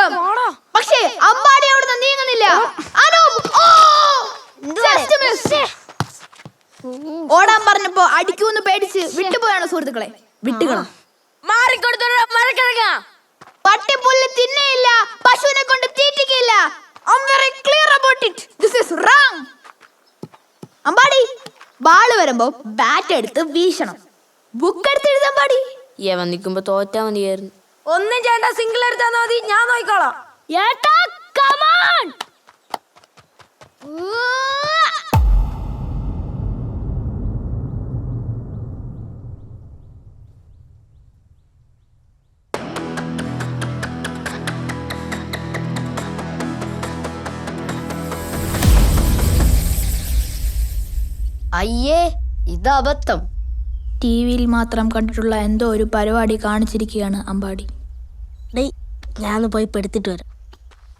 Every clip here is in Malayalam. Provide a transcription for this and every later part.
നീക്കം പക്ഷേ അമ്പാടി അവിടുന്ന് നീങ്ങുന്നില്ല. അനൂപ് ഓ! ജസ്റ്റ് മിസ് ഓടാൻ പറഞ്ഞപ്പോ അടിക്കൂന്ന് പേടിച്ച് വിട്ടുപോയാണ് സുഹൃത്തുക്കളെ. വിട്ടുകളാ. മാറിക്കൊടുത്തോളൂ മറക്കിറങ്ങ പട്ടിപ്പുല്ല് തിന്നയില്ല പശുവിനെ കൊണ്ട് തീറ്റിക്കില്ല I'm very clear about it. This is wrong. Ambadi ball വരുമ്പോ ബാറ്റ് എടുത്ത് വീശണം. ബുക്ക് എടുത്ത് എഴുതാൻ പാടി യവൻ നിൽക്കുമ്പോ തോറ്റാ മതിയായിരുന്നു. ഒന്നും ചെയ്യണ്ട സിംഗിൾ എടുത്താ മതി. ഞാൻ നോക്കിക്കോളാം. ഏട്ടാ കമോൺ അയ്യേ ഇത് അബദ്ധം ടി വിയിൽ മാത്രം കണ്ടിട്ടുള്ള എന്തോ ഒരു പരിപാടി കാണിച്ചിരിക്കുകയാണ് അമ്പാടി. ഞാനൊന്ന് പോയി പെടുത്തിട്ട് വരാം.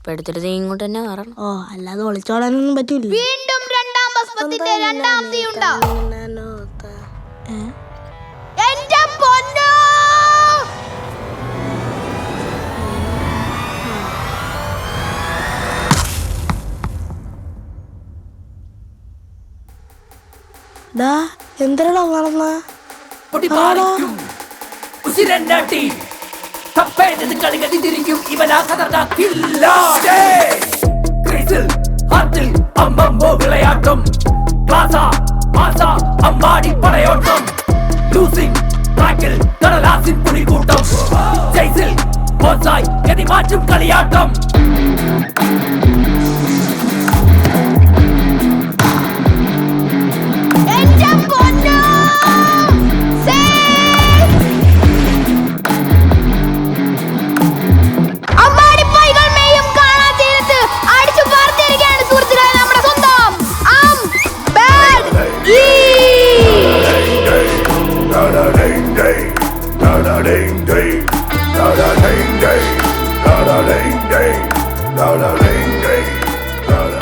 പെടുത്തിട്ട് ഇങ്ങോട്ട് തന്നെ വരണം ഓ അല്ലാതെ ഒളിച്ചോടാനൊന്നും പറ്റൂല വീണ്ടും രണ്ടാം ഭസ്മത്തിന്റെ രണ്ടാം തീയുണ്ടോ എന്റെ പൊന്നോ! ഡാ എന്തരടാ വളർന്ന പൊടിപാലിക്കും ഉസിരന്നാട്ടി കപ്പേറ്റത് കളികടി തിരിക്കും ഇവനാ കഥർക്കില്ല ക്രീസിൽ ഹാർട്ടിൽ അമ്മമ്മോ വിളയാട്ടം ക്ലാസ മാസ അമ്മാടി പടയോട്ടം ലൂസിംഗ് ട്രാക്കിൽ കടലാസിൻ പുലിക്കൂട്ടം ജയ്സിൽ ബോസായി ഗതി മാറ്റും കളിയാട്ടം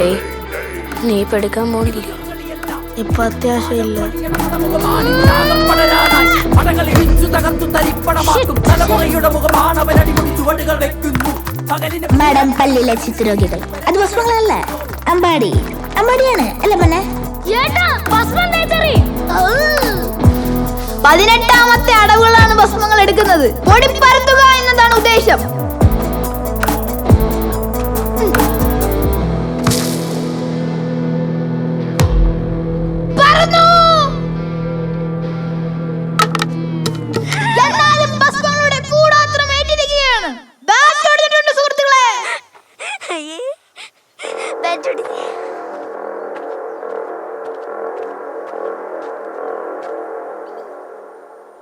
ding. നീ ഇപ്പൊ എടുക്കാൻ പോണില്ലേ ഇപ്പൊ അത്യാവശ്യം ഇല്ല. പടരാനായി പടകൾ ഇടിച്ചു തലമുറയുടെ മുഖമാണ് അവൻ അടിമുടി വെക്കുന്നു പകലിന് മാഡം പല്ലിലെ ചിത്രരോഗികൾ. അത് ഭസ്മങ്ങളല്ല അമ്പാടി. അമ്പാടിയാണ് അല്ല പന്നെ? പതിനെട്ടാമത്തെ അടവുകളാണ് ഭസ്മങ്ങൾ എടുക്കുന്നത്. പൊടിപ്പരത്തുക എന്നതാണ് ഉദ്ദേശം.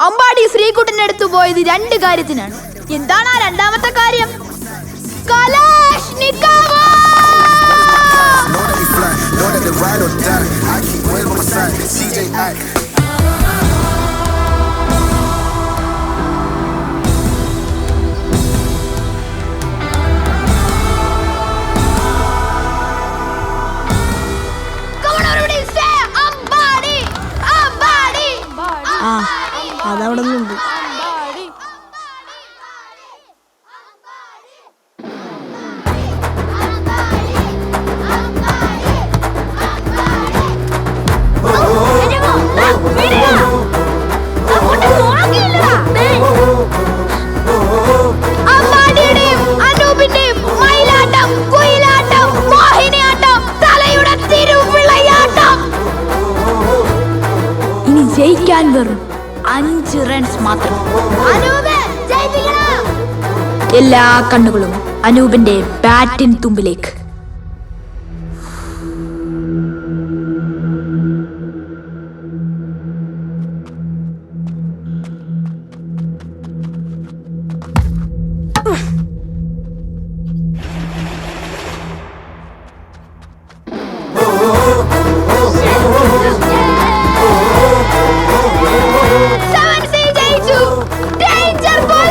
അമ്പാടി ശ്രീകുട്ടന്റെ അടുത്ത് പോയത് രണ്ട് കാര്യത്തിനാണ്. എന്താണ് ആ രണ്ടാമത്തെ കാര്യം! Know ഇനി ജയിക്കാൻ വെറും അഞ്ച് റൺസ് മാത്രം. എല്ലാ കണ്ണുകളും അനൂപിന്റെ ബാറ്റിൻ തുമ്പിലേക്ക്.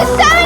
Seven!